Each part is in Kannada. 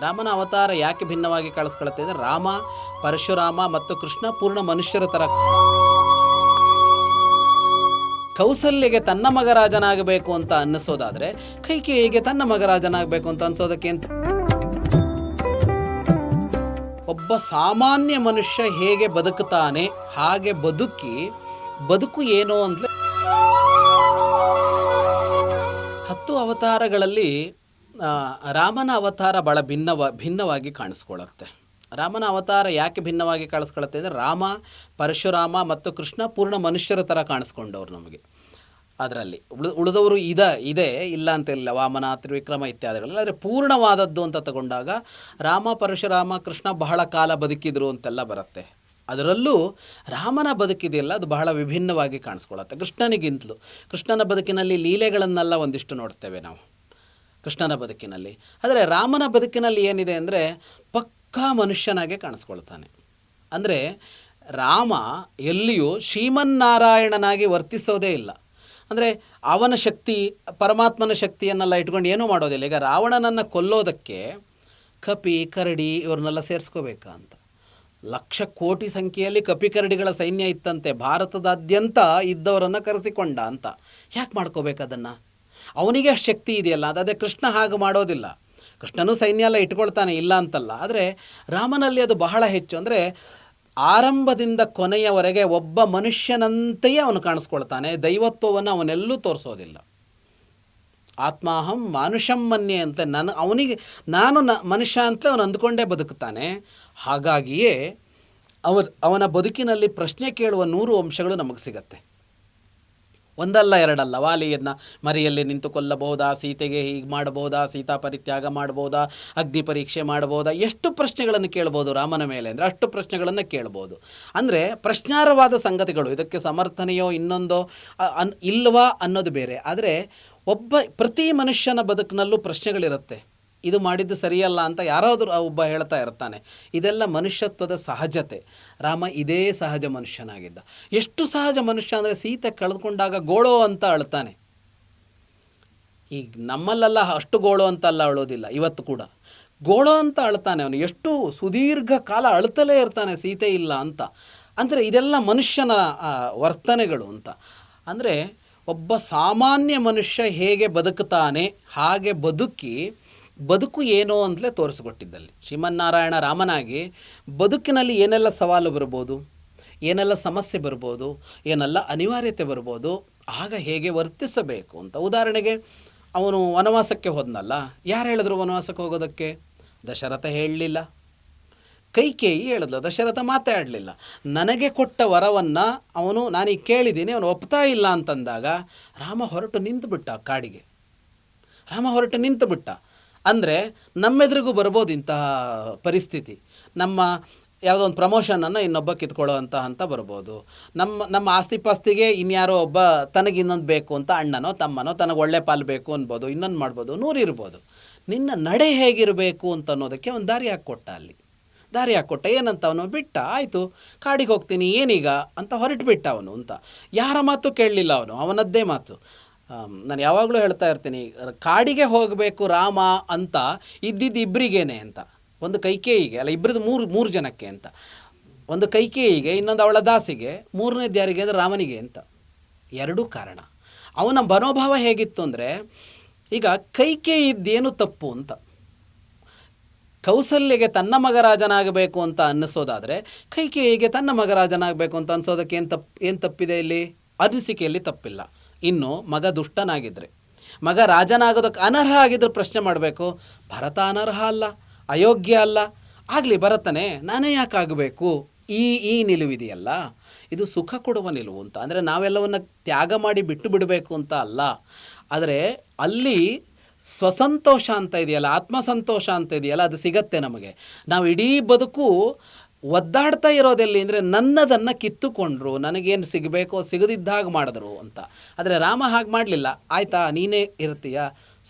ರಾಮನ ಅವತಾರ ಯಾಕೆ ಭಿನ್ನವಾಗಿ ಕಾಣಿಸ್ಕೊಳುತ್ತೆ ಅಂದರೆ ರಾಮ, ಪರಶುರಾಮ ಮತ್ತು ಕೃಷ್ಣ ಪೂರ್ಣ ಮನುಷ್ಯರ ಥರ. ಕೌಸಲ್ಯಗೆ ತನ್ನ ಮಗ ರಾಜನಾಗಬೇಕು ಅಂತ ಅನ್ನಿಸೋದಾದ್ರೆ ಕೈಕೇಯಿಗೆ ತನ್ನ ಮಗ ರಾಜನಾಗಬೇಕು ಅಂತ ಅನ್ಸೋದಕ್ಕೆ ಅಂತ. ಒಬ್ಬ ಸಾಮಾನ್ಯ ಮನುಷ್ಯ ಹೇಗೆ ಬದುಕುತ್ತಾನೆ, ಹಾಗೆ ಬದುಕಿ, ಬದುಕು ಏನೋ ಅಂತಲೇ ಹತ್ತು ಅವತಾರಗಳಲ್ಲಿ ರಾಮನ ಅವತಾರ ಭಾಳ ಭಿನ್ನವ, ಭಿನ್ನವಾಗಿ ಕಾಣಿಸ್ಕೊಳ್ಳುತ್ತೆ. ರಾಮನ ಅವತಾರ ಯಾಕೆ ಭಿನ್ನವಾಗಿ ಕಾಣಿಸ್ಕೊಳ್ಳುತ್ತೆ ಅಂದರೆ ರಾಮ, ಪರಶುರಾಮ ಮತ್ತು ಕೃಷ್ಣ ಪೂರ್ಣ ಮನುಷ್ಯರ ಥರ ಕಾಣಿಸ್ಕೊಂಡವ್ರು ನಮಗೆ. ಅದರಲ್ಲಿ. ಉಳು, ಉಳಿದವರು ಇದ, ಇದೆ, ಇಲ್ಲ ಅಂತಿಲ್ಲ ವಾಮನ, ತ್ರಿವಿಕ್ರಮ ಇತ್ಯಾದಿಗಳಲ್ಲಿ. ಆದರೆ ಪೂರ್ಣವಾದದ್ದು ಅಂತ ತಗೊಂಡಾಗ ರಾಮ, ಪರಶುರಾಮ, ಕೃಷ್ಣ ಬಹಳ ಕಾಲ ಬದುಕಿದ್ರು ಅಂತೆಲ್ಲ ಬರುತ್ತೆ. ಅದರಲ್ಲೂ ರಾಮನ ಬದುಕಿದೆಯಲ್ಲ, ಅದು ಬಹಳ ವಿಭಿನ್ನವಾಗಿ ಕಾಣಿಸ್ಕೊಳ್ಳುತ್ತೆ. ಕೃಷ್ಣನಿಗಿಂತಲೂ. ಕೃಷ್ಣನ ಬದುಕಿನಲ್ಲಿ ಲೀಲೆಗಳನ್ನೆಲ್ಲ ಒಂದಿಷ್ಟು ನೋಡ್ತೇವೆ ನಾವು. ಕೃಷ್ಣನ ಬದುಕಿನಲ್ಲಿ. ಆದರೆ ರಾಮನ ಬದುಕಿನಲ್ಲಿ ಏನಿದೆ ಅಂದರೆ ಪಕ್ಕಾ ಮನುಷ್ಯನಾಗೆ ಕಾಣಿಸ್ಕೊಳ್ತಾನೆ. ಅಂದರೆ ರಾಮ ಎಲ್ಲಿಯೂ ಶ್ರೀಮನ್ನಾರಾಯಣನಾಗಿ ವರ್ತಿಸೋದೇ ಇಲ್ಲ. ಅಂದರೆ ಅವನ ಶಕ್ತಿ, ಪರಮಾತ್ಮನ ಶಕ್ತಿಯನ್ನೆಲ್ಲ ಇಟ್ಕೊಂಡು ಏನೂ ಮಾಡೋದಿಲ್ಲ. ಈಗ ರಾವಣನನ್ನು ಕೊಲ್ಲೋದಕ್ಕೆ ಕಪಿ, ಕರಡಿ ಇವ್ರನ್ನೆಲ್ಲ ಸೇರಿಸ್ಕೋಬೇಕಾ ಅಂತ. ಲಕ್ಷ ಕೋಟಿ ಸಂಖ್ಯೆಯಲ್ಲಿ ಕಪಿ, ಕರಡಿಗಳ ಸೈನ್ಯ ಇತ್ತಂತೆ. ಭಾರತದಾದ್ಯಂತ ಇದ್ದವರನ್ನು ಕರೆಸಿಕೊಂಡ ಅಂತ. ಯಾಕೆ ಮಾಡ್ಕೋಬೇಕು ಅದನ್ನು? ಅವನಿಗೆ ಶಕ್ತಿ ಇದೆಯಲ್ಲ, ಅದು ಅದೇ ಕೃಷ್ಣ ಹಾಗೆ ಮಾಡೋದಿಲ್ಲ. ಕೃಷ್ಣನೂ ಸೈನ್ಯ ಎಲ್ಲ ಇಟ್ಕೊಳ್ತಾನೆ, ಇಲ್ಲ ಅಂತಲ್ಲ. ಆದರೆ ರಾಮನಲ್ಲಿ ಅದು ಬಹಳ ಹೆಚ್ಚು. ಅಂದರೆ ಆರಂಭದಿಂದ ಕೊನೆಯವರೆಗೆ ಒಬ್ಬ ಮನುಷ್ಯನಂತೆಯೇ ಅವನು ಕಾಣಿಸ್ಕೊಳ್ತಾನೆ. ದೈವತ್ವವನ್ನು ಅವನೆಲ್ಲೂ ತೋರಿಸೋದಿಲ್ಲ. ಆತ್ಮಾಹಂ ಮಾನುಷಂ ಮನ್ಯೆ ಅಂತ. ನಾನು, ಅವನಿಗೆ, ನಾನು ನ, ಮನುಷ್ಯ ಅಂತ ಅವನು ಅಂದುಕೊಂಡೇ ಬದುಕುತ್ತಾನೆ. ಹಾಗಾಗಿಯೇ ಅವರ್, ಅವನ ಬದುಕಿನಲ್ಲಿ ಪ್ರಶ್ನೆ ಕೇಳುವ ನೂರು ಅಂಶಗಳು ನಮಗೆ ಸಿಗತ್ತೆ. ಒಂದಲ್ಲ ಎರಡಲ್ಲ. ವಾಲಿಯನ್ನು ಮರಿಯಲ್ಲಿ ನಿಂತು ಕೊಲ್ಲಬಹುದಾ ಸೀತೆಗೆ ಹೀಗೆ ಮಾಡಬಹುದಾ? ಸೀತಾ ಪರಿತ್ಯಾಗ ಮಾಡ್ಬೋದಾ ಅಗ್ನಿ ಪರೀಕ್ಷೆ ಮಾಡ್ಬೋದಾ ಎಷ್ಟು ಪ್ರಶ್ನೆಗಳನ್ನು ಕೇಳ್ಬೋದು ರಾಮನ ಮೇಲೆ ಅಂದರೆ ಅಷ್ಟು ಪ್ರಶ್ನೆಗಳನ್ನು ಕೇಳ್ಬೋದು. ಅಂದರೆ ಪ್ರಶ್ನಾರ್ಹವಾದ ಸಂಗತಿಗಳು, ಇದಕ್ಕೆ ಸಮರ್ಥನೆಯೋ ಇನ್ನೊಂದೋ ಅನ್, ಇಲ್ವಾ ಅನ್ನೋದು ಬೇರೆ. ಆದರೆ ಒಬ್ಬ, ಪ್ರತಿ ಮನುಷ್ಯನ ಬದುಕಿನಲ್ಲೂ ಪ್ರಶ್ನೆಗಳಿರುತ್ತೆ. ಇದು ಮಾಡಿದ್ದು ಸರಿಯಲ್ಲ ಅಂತ ಯಾರಾದರೂ ಒಬ್ಬ ಹೇಳ್ತಾ ಇರ್ತಾನೆ. ಇದೆಲ್ಲ ಮನುಷ್ಯತ್ವದ ಸಹಜತೆ. ರಾಮ ಇದೇ ಸಹಜ ಮನುಷ್ಯನಾಗಿದ್ದ. ಎಷ್ಟು ಸಹಜ ಮನುಷ್ಯ ಅಂದರೆ ಸೀತೆ ಕಳೆದುಕೊಂಡಾಗ ಗೋಳೋ ಅಂತ ಅಳ್ತಾನೆ. ಈಗ ನಮ್ಮಲ್ಲೆಲ್ಲ ಅಷ್ಟು ಗೋಳೋ ಅಂತ ಅಲ್ಲ ಅಳೋದಿಲ್ಲ, ಇವತ್ತು ಕೂಡ. ಗೋಳೋ ಅಂತ ಅಳ್ತಾನೆ ಅವನು. ಎಷ್ಟು ಸುದೀರ್ಘ ಕಾಲ ಅಳ್ತಲೇ ಇರ್ತಾನೆ ಸೀತೆ ಇಲ್ಲ ಅಂತ. ಅಂದರೆ ಇದೆಲ್ಲ ಮನುಷ್ಯನ ವರ್ತನೆಗಳು ಅಂತ. ಅಂದರೆ ಒಬ್ಬ ಸಾಮಾನ್ಯ ಮನುಷ್ಯ ಹೇಗೆ ಬದುಕುತ್ತಾನೆ, ಹಾಗೆ ಬದುಕಿ ಬದುಕು ಏನು ಅಂತಲೇ ತೋರಿಸಿಕೊಟ್ಟಿದ್ದಲ್ಲಿ. ಶ್ರೀಮನ್ನಾರಾಯಣ ರಾಮನಾಗಿ ಬದುಕಿನಲ್ಲಿ ಏನೆಲ್ಲ ಸವಾಲು ಬರ್ಬೋದು, ಏನೆಲ್ಲ ಸಮಸ್ಯೆ ಬರ್ಬೋದು, ಏನೆಲ್ಲ ಅನಿವಾರ್ಯತೆ ಬರ್ಬೋದು, ಆಗ ಹೇಗೆ ವರ್ತಿಸಬೇಕು ಅಂತ ಉದಾಹರಣೆಗೆ ಅವನು ವನವಾಸಕ್ಕೆ ಹೋದ್ನಲ್ಲ, ಯಾರು ಹೇಳಿದ್ರು ವನವಾಸಕ್ಕೆ ಹೋಗೋದಕ್ಕೆ? ದಶರಥ ಹೇಳಲಿಲ್ಲ. ಕೈಕೇಯಿ ಹೇಳಿದ್ಲು, ದಶರಥ ಮಾತಾಡಲಿಲ್ಲ. ನನಗೆ ಕೊಟ್ಟ ವರವನ್ನು ಅವನು ನಾನೀಗ ಕೇಳಿದ್ದೀನಿ, ಅವನು ಒಪ್ತಾ ಇಲ್ಲ ಅಂತಂದಾಗ ರಾಮ ಹೊರಟು ನಿಂತು ಬಿಟ್ಟ ಕಾಡಿಗೆ. ರಾಮ ಹೊರಟು ನಿಂತು ಬಿಟ್ಟ ಅಂದರೆ ನಮ್ಮೆದುರಿಗೂ ಬರ್ಬೋದು ಇಂತಹ ಪರಿಸ್ಥಿತಿ. ನಮ್ಮ ಯಾವುದೋ ಒಂದು ಪ್ರಮೋಷನನ್ನು ಇನ್ನೊಬ್ಬ ಕಿತ್ಕೊಳ್ಳೋ ಅಂತ ಅಂತ ಬರ್ಬೋದು. ನಮ್ಮ ನಮ್ಮ ಆಸ್ತಿ ಪಾಸ್ತಿಗೆ ಇನ್ಯಾರೋ ಒಬ್ಬ ತನಗೆ ಇನ್ನೊಂದು ಬೇಕು ಅಂತ ಅಣ್ಣನೋ ತಮ್ಮನೋ ತನಗೆ ಒಳ್ಳೆ ಪಾಲು ಬೇಕು ಅನ್ಬೋದು, ಇನ್ನೊಂದು ಮಾಡ್ಬೋದು ನೂರಿರ್ಬೋದು ನಿನ್ನ ನಡೆ ಹೇಗಿರಬೇಕು ಅಂತ ಅನ್ನೋದಕ್ಕೆ ಒಂದು ದಾರಿ ಹಾಕ್ಕೊಟ್ಟ ಅಲ್ಲಿ. ದಾರಿ ಹಾಕ್ಕೊಟ್ಟ, ಏನಂತ ಅವನು? ಬಿಟ್ಟ, ಆಯಿತು, ಕಾಡಿಗೆ ಹೋಗ್ತೀನಿ, ಏನೀಗ? ಅಂತ ಹೊರಟು ಬಿಟ್ಟ ಅವನು ಅಂತ. ಯಾರ ಮಾತು ಕೇಳಲಿಲ್ಲ ಅವನು? ಅವನದ್ದೇ ಮಾತು. ನಾನು ಯಾವಾಗಲೂ ಹೇಳ್ತಾ ಇರ್ತೀನಿ, ಕಾಡಿಗೆ ಹೋಗಬೇಕು ರಾಮ ಅಂತ ಇದ್ದಿದ್ದು ಇಬ್ಬರಿಗೇನೆ ಅಂತ. ಒಂದು ಕೈಕೇಯಿಗೆ, ಅಲ್ಲ ಇಬ್ಬರದ್ದು ಮೂರು ಮೂರು ಜನಕ್ಕೆ ಅಂತ. ಒಂದು ಕೈಕೇಯಿಗೆ, ಇನ್ನೊಂದು ಅವಳ ದಾಸಿಗೆ, ಮೂರನೇ ಯಾರಿಗೆ ಅಂದರೆ ರಾಮನಿಗೆ ಅಂತ. ಎರಡೂ ಕಾರಣ. ಅವನ ಮನೋಭಾವ ಹೇಗಿತ್ತು ಅಂದರೆ, ಈಗ ಕೈಕೇಯಿ ಇದ್ದೇನು ತಪ್ಪು ಅಂತ. ಕೌಸಲ್ಯಗೆ ತನ್ನ ಮಗರಾಜನಾಗಬೇಕು ಅಂತ ಅನ್ನಿಸೋದಾದರೆ, ಕೈಕೇಯಿಗೆ ತನ್ನ ಮಗರಾಜನಾಗಬೇಕು ಅಂತ ಅನ್ಸೋದಕ್ಕೆ ಏನು ತಪ್ಪು ಏನು ತಪ್ಪಿದೆ ಇಲ್ಲಿ? ಅನಿಸಿಕೆಯಲ್ಲಿ ತಪ್ಪಿಲ್ಲ. ಇನ್ನು ಮಗ ದುಷ್ಟನಾಗಿದ್ದರೆ ಮಗ ರಾಜನಾಗೋದಕ್ಕೆ ಅನರ್ಹ ಆಗಿದ್ರೆ ಪ್ರಶ್ನೆ ಮಾಡಬೇಕು, ಭರತ ಅನರ್ಹ ಅಲ್ಲ, ಅಯೋಗ್ಯ ಅಲ್ಲ, ಆಗಲಿ ಭರತನೇ, ನಾನೇ ಯಾಕಾಗಬೇಕು ಈ ಈ ನಿಲುವಿದೆಯಲ್ಲ, ಇದು ಸುಖ ಕೊಡುವ ನಿಲುವು ಅಂತ. ಅಂದರೆ ನಾವೆಲ್ಲವನ್ನು ತ್ಯಾಗ ಮಾಡಿ ಬಿಟ್ಟು ಬಿಡಬೇಕು ಅಂತ ಅಲ್ಲ. ಆದರೆ ಅಲ್ಲಿ ಸ್ವಸಂತೋಷ ಅಂತ ಇದೆಯಲ್ಲ, ಆತ್ಮಸಂತೋಷ ಅಂತ ಇದೆಯಲ್ಲ, ಅದು ಸಿಗತ್ತೆ ನಮಗೆ. ನಾವು ಇಡೀ ಬದುಕು ಒದ್ದಾಡ್ತಾ ಇರೋದೆಲ್ಲಿ ಅಂದರೆ ನನ್ನದನ್ನು ಕಿತ್ತುಕೊಂಡ್ರು, ನನಗೇನು ಸಿಗಬೇಕೋ, ಸಿಗದಿದ್ದಾಗ ಮಾಡಿದ್ರು ಅಂತ. ಆದರೆ ರಾಮ ಹಾಗೆ ಮಾಡಲಿಲ್ಲ. ಆಯಿತಾ, ನೀನೇ ಇರ್ತೀಯ?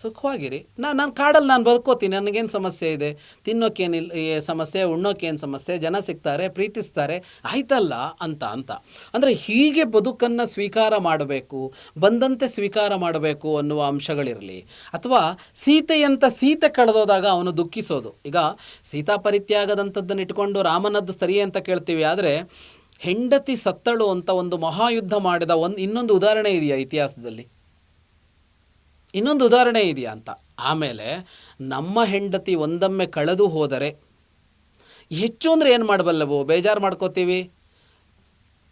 ಸುಖವಾಗಿರಿ. ನಾ ನಾನು ಕಾಡಲ್ಲಿ ನಾನು ಬದುಕೋತೀನಿ, ನನಗೇನು ಸಮಸ್ಯೆ ಇದೆ? ತಿನ್ನೋಕ್ಕೇನಿಲ್ಲ ಸಮಸ್ಯೆ ಉಣ್ಣೋಕ್ಕೇನು ಸಮಸ್ಯೆ? ಜನ ಸಿಗ್ತಾರೆ, ಪ್ರೀತಿಸ್ತಾರೆ, ಆಯ್ತಲ್ಲ ಅಂತ ಅಂತ. ಅಂದರೆ ಹೀಗೆ ಬದುಕನ್ನು ಸ್ವೀಕಾರ ಮಾಡಬೇಕು, ಬಂದಂತೆ ಸ್ವೀಕಾರ ಮಾಡಬೇಕು ಅನ್ನುವ ಅಂಶಗಳಿರಲಿ. ಅಥವಾ ಸೀತೆಯಂತ ಸೀತೆ ಕಳೆದೋದಾಗ ಅವನು ದುಃಖಿಸೋದು. ಈಗ ಸೀತಾ ಪರಿತ್ಯಾಗದಂಥದ್ದನ್ನು ಇಟ್ಕೊಂಡು ರಾಮನದ್ದು ಸರಿ ಅಂತ ಕೇಳ್ತೀವಿ, ಆದರೆ ಹೆಂಡತಿ ಸತ್ತಳು ಅಂತ ಒಂದು ಮಹಾಯುದ್ಧ ಮಾಡಿದ ಒಂದು ಇನ್ನೊಂದು ಉದಾಹರಣೆ ಇದೆಯಾ ಇತಿಹಾಸದಲ್ಲಿ? ಇನ್ನೊಂದು ಉದಾಹರಣೆ ಇದೆಯಾ ಅಂತ. ಆಮೇಲೆ ನಮ್ಮ ಹೆಂಡತಿ ಒಂದೊಮ್ಮೆ ಕಳೆದು ಹೋದರೆ ಹೆಚ್ಚು ಅಂದರೆ ಏನು ಮಾಡಬಲ್ಲವು ಬೇಜಾರು ಮಾಡ್ಕೋತೀವಿ?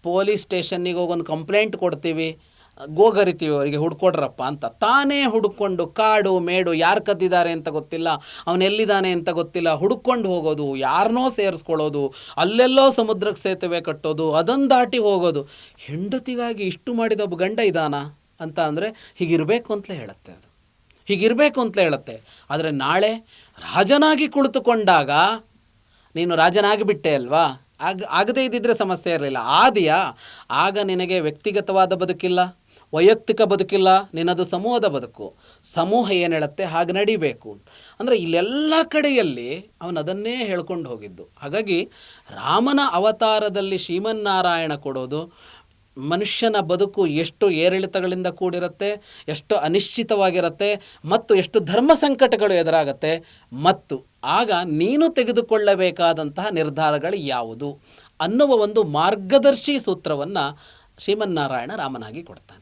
ಪೊಲೀಸ್ ಸ್ಟೇಷನ್ನಿಗೆ ಹೋಗೊಂದು ಕಂಪ್ಲೇಂಟ್ ಕೊಡ್ತೀವಿ? ಗೋಗರಿತೀವಿ ಅವರಿಗೆ, ಹುಡ್ಕೊಡ್ರಪ್ಪ ಅಂತ. ತಾನೇ ಹುಡುಕೊಂಡು ಕಾಡು, ಮೇಡು ಯಾರು ಕದ್ದಿದ್ದಾರೆ ಅಂತ ಗೊತ್ತಿಲ್ಲ ಅವನೆಲ್ಲಿದ್ದಾನೆ ಅಂತ ಗೊತ್ತಿಲ್ಲ, ಹುಡ್ಕೊಂಡು ಹೋಗೋದು ಯಾರನ್ನೋ ಸೇರಿಸ್ಕೊಳ್ಳೋದು, ಅಲ್ಲೆಲ್ಲೋ ಸಮುದ್ರಕ್ಕೆ ಸೇತುವೆ ಕಟ್ಟೋದು ಅದನ್ನು ದಾಟಿ ಹೋಗೋದು. ಹೆಂಡತಿಗಾಗಿ ಇಷ್ಟು ಮಾಡಿದ ಒಬ್ಬ ಗಂಡ ಇದ್ದಾನ ಅಂತ ಅಂದರೆ ಹೀಗಿರಬೇಕು ಅಂತಲೇ ಹೇಳುತ್ತೆ ಅದು. ಹೀಗಿರಬೇಕು ಅಂತಲೇ ಹೇಳುತ್ತೆ. ಆದರೆ ನಾಳೆ ರಾಜನಾಗಿ ಕುಳಿತುಕೊಂಡಾಗ ನೀನು ರಾಜನಾಗಿಬಿಟ್ಟೆ ಅಲ್ವಾ? ಆಗ, ಆಗದೇ ಇದ್ದಿದ್ರೆ ಸಮಸ್ಯೆ ಇರಲಿಲ್ಲ. ಆದಿಯ, ಆಗ ನಿನಗೆ ವ್ಯಕ್ತಿಗತವಾದ ಬದುಕಿಲ್ಲ, ವೈಯಕ್ತಿಕ ಬದುಕಿಲ್ಲ, ನಿನ್ನದು ಸಮೂಹದ ಬದುಕು. ಸಮೂಹ ಏನು ಹೇಳುತ್ತೆ? ಹಾಗೆ ನಡಿಬೇಕು ಅಂದರೆ ಇಲ್ಲೆಲ್ಲ ಕಡೆಯಲ್ಲಿ ಅವನು ಹೇಳ್ಕೊಂಡು ಹೋಗಿದ್ದು. ಹಾಗಾಗಿ ರಾಮನ ಅವತಾರದಲ್ಲಿ ಶ್ರೀಮನ್ನಾರಾಯಣ ಕೊಡೋದು ಮನುಷ್ಯನ ಬದುಕು ಎಷ್ಟು ಏರಿಳಿತಗಳಿಂದ ಕೂಡಿರುತ್ತೆ, ಎಷ್ಟು ಅನಿಶ್ಚಿತವಾಗಿರುತ್ತೆ ಮತ್ತು ಎಷ್ಟು ಧರ್ಮ ಸಂಕಟಗಳು ಎದುರಾಗತ್ತೆ ಮತ್ತು ಆಗ ನೀನು ತೆಗೆದುಕೊಳ್ಳಬೇಕಾದಂತಹ ನಿರ್ಧಾರಗಳು ಯಾವುದು ಅನ್ನುವ ಒಂದು ಮಾರ್ಗದರ್ಶಿ ಸೂತ್ರವನ್ನು ಶ್ರೀಮನ್ನಾರಾಯಣ ರಾಮನಾಗಿ ಕೊಡ್ತಾನೆ.